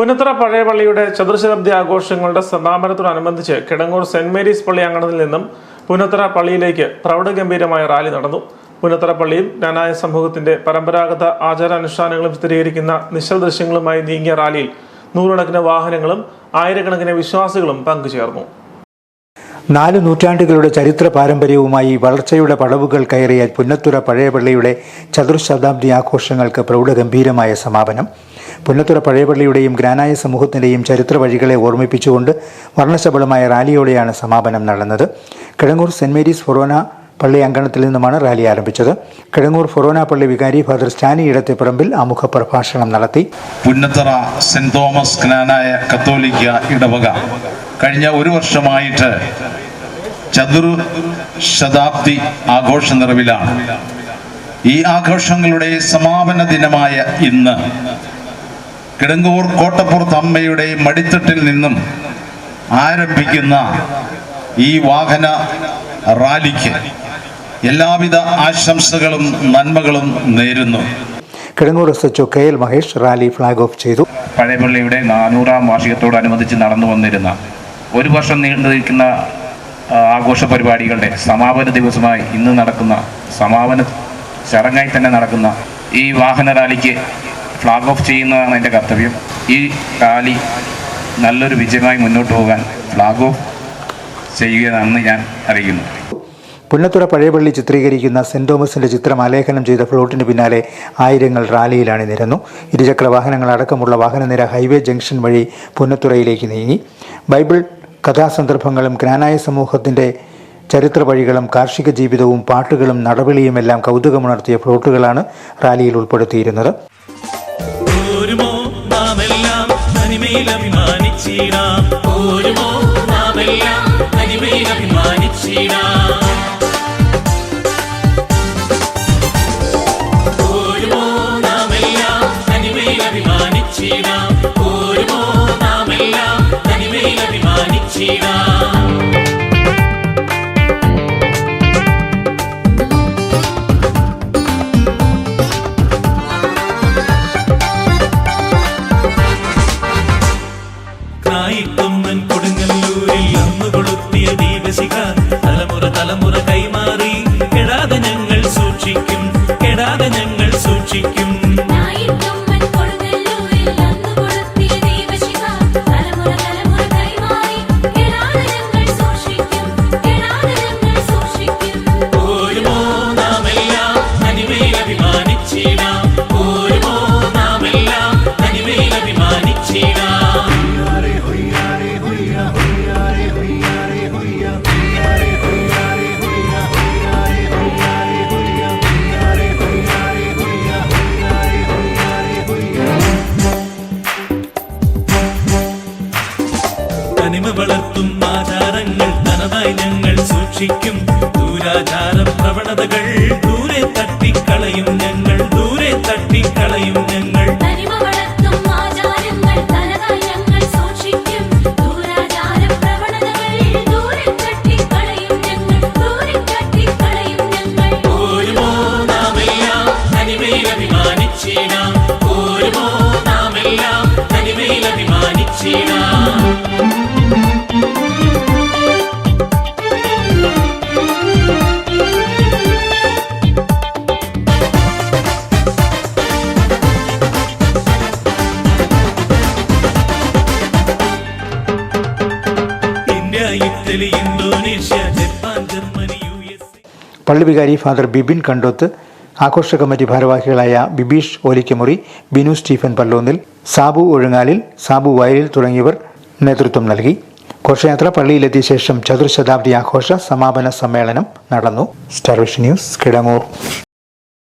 പുന്നത്തറ പഴയ പള്ളിയുടെ ചതുർശതാബ്ദി ആഘോഷങ്ങളുടെ സമാപനത്തോടനുബന്ധിച്ച് കിടങ്ങൂർ സെന്റ് മേരീസ് പള്ളി അങ്കണത്തിൽ നിന്നും പുന്നത്തറ പള്ളിയിലേക്ക് പ്രൗഢഗംഭീരമായ റാലി നടന്നു. പുന്നത്തറ പള്ളിയും നാനായ സമൂഹത്തിന്റെ പരമ്പരാഗത ആചാരാനുഷ്ഠാനങ്ങളും ചിത്രീകരിക്കുന്ന നിശ്ചല ദൃശ്യങ്ങളുമായി നീങ്ങിയ റാലിയിൽ നൂറുകണക്കിന് വാഹനങ്ങളും ആയിരക്കണക്കിന് വിശ്വാസികളും പങ്കുചേർന്നു. നാല് നൂറ്റാണ്ടുകളുടെ ചരിത്ര പാരമ്പര്യവുമായി വളർച്ചയുടെ പടവുകൾ കയറിയ പുന്നത്തുറ പഴയപള്ളിയുടെ ചതുർശതാബ്ദി ആഘോഷങ്ങൾക്ക് പ്രൗഢഗംഭീരമായ സമാപനം. പുന്നത്തുറ പഴയപള്ളിയുടെയും ഗ്രാനായ സമൂഹത്തിന്റെയും ചരിത്ര വഴികളെ ഓർമ്മിപ്പിച്ചുകൊണ്ട് വർണശബളമായ റാലിയോടെയാണ് സമാപനം നടന്നത്. കിഴങ്ങൂർ സെന്റ് മേരീസ് ഫൊറോന പള്ളി അങ്കണത്തിൽ നിന്നുമാണ് റാലി ആരംഭിച്ചത്. കിഴങ്ങൂർ ഫൊറോന പള്ളി വികാരി ഫാദർ സ്റ്റാനി ഇടത്തെ ഇടത്തെപ്പറമ്പിൽ ആമുഖ പ്രഭാഷണം നടത്തി. പുന്നത്തറ സെന്റ് തോമസ് ജ്ഞാനായ കത്തോലിക്ക ഇടവക. കഴിഞ്ഞ ഒരു വർഷമായിട്ട് ചതുർ ശതാബ്ദി ആഘോഷ നിറവിലാണ് ഈ ആഘോഷങ്ങളുടെ സമാപന ദിനമായ ഇന്ന് കിടങ്ങൂർ കോട്ടപ്പുറത്ത് അമ്മയുടെ മടിത്തട്ടിൽ നിന്നും ആരംഭിക്കുന്ന ഈ വാഹന റാലിക്ക് എല്ലാവിധ ആശംസകളും നന്മകളും നേരുന്നു. Kidangoor S H K L Mahesh rally flag off ചെയ്തു. പഴയപള്ളിയുടെ നാനൂറാം വാർഷികത്തോടനുബന്ധിച്ച് നടന്നു വന്നിരുന്ന ഒരു വർഷം നീണ്ടു നിൽക്കുന്ന ആഘോഷ പരിപാടികളുടെ സമാപന ദിവസമായി ഇന്ന് നടക്കുന്ന സമാപന ചടങ്ങായി തന്നെ നടക്കുന്ന ഈ വാഹന റാലിക്ക് ഫ്ലാഗ് ഓഫ് ചെയ്യുന്നതാണ് എന്റെ കർത്തവ്യം. ഈ റാലി നല്ലൊരു വിജയമായി മുന്നോട്ട് പോകാൻ ഫ്ലാഗ് ഓഫ് ചെയ്യുകയാണെന്ന് ഞാൻ അറിയിക്കുന്നു പുന്നത്തുറ പഴയപള്ളി ചിത്രീകരിക്കുന്ന സെന്റ് തോമസിന്റെ ചിത്രം ആലേഖനം ചെയ്ത ഫ്ലോട്ടിന് പിന്നാലെ ആയിരങ്ങൾ റാലിയിലാണ് നിരന്നു. ഇരുചക്ര വാഹനങ്ങൾ അടക്കമുള്ള വാഹനനിര ഹൈവേ ജംഗ്ഷൻ വഴി പുന്നത്തുറയിലേക്ക് നീങ്ങി. ബൈബിൾ കഥാസന്ദർഭങ്ങളും ഗ്രാനായ സമൂഹത്തിന്റെ ചരിത്ര വഴികളും കാർഷിക ജീവിതവും പാട്ടുകളും നടപടിയുമെല്ലാം കൗതുകമുണർത്തിയ ഫ്ലോട്ടുകളാണ് റാലിയിൽ ഉൾപ്പെടുത്തിയിരുന്നത്. അഭിമാനിച്ചിടാം പോരുമോ നാമെല്ലാം തനിമയിൽ അഭിമാനിച്ചിടാം പോരുമോ പോരുമോ കായിക്കൊമ്മൻ കൊടുങ്ങല്ലൂരിൽ അന്ന് കൊളുത്തിയ ദീപശിഖ തനതായി ഞങ്ങൾ സൂക്ഷിക്കും. ദൂരാചാര പ്രവണതകൾ ദൂരെ തട്ടിക്കളയും ഞങ്ങൾ. ദൂരെ തട്ടിക്കളയും ഞങ്ങൾ. തനിമ ഓരോ നാമെല്ലാം തനിമയിൽ ഞങ്ങൾ Indonesia Japan Germany U S A പള്ളി വികാരി ഫാദർ ബിബിൻ കണ്ടോത്ത് ആഘോഷ കമ്മിറ്റി ഭാരവാഹികളായ ബിബീഷ് ഓലിക്കമുറി ബിനു സ്റ്റീഫൻ പല്ലോന്നിൽ സാബു ഒഴുങ്ങാലിൽ സാബു വയലിൽ തുടങ്ങിയവർ നേതൃത്വം നൽകി. ഘോഷയാത്ര പള്ളിയിലെത്തിയ ശേഷം ചതുർശതാബ്ദി ആഘോഷ സമാപന സമ്മേളനം നടന്നു. സ്റ്റാർവിഷ് ന്യൂസ് കിടങ്ങൂർ.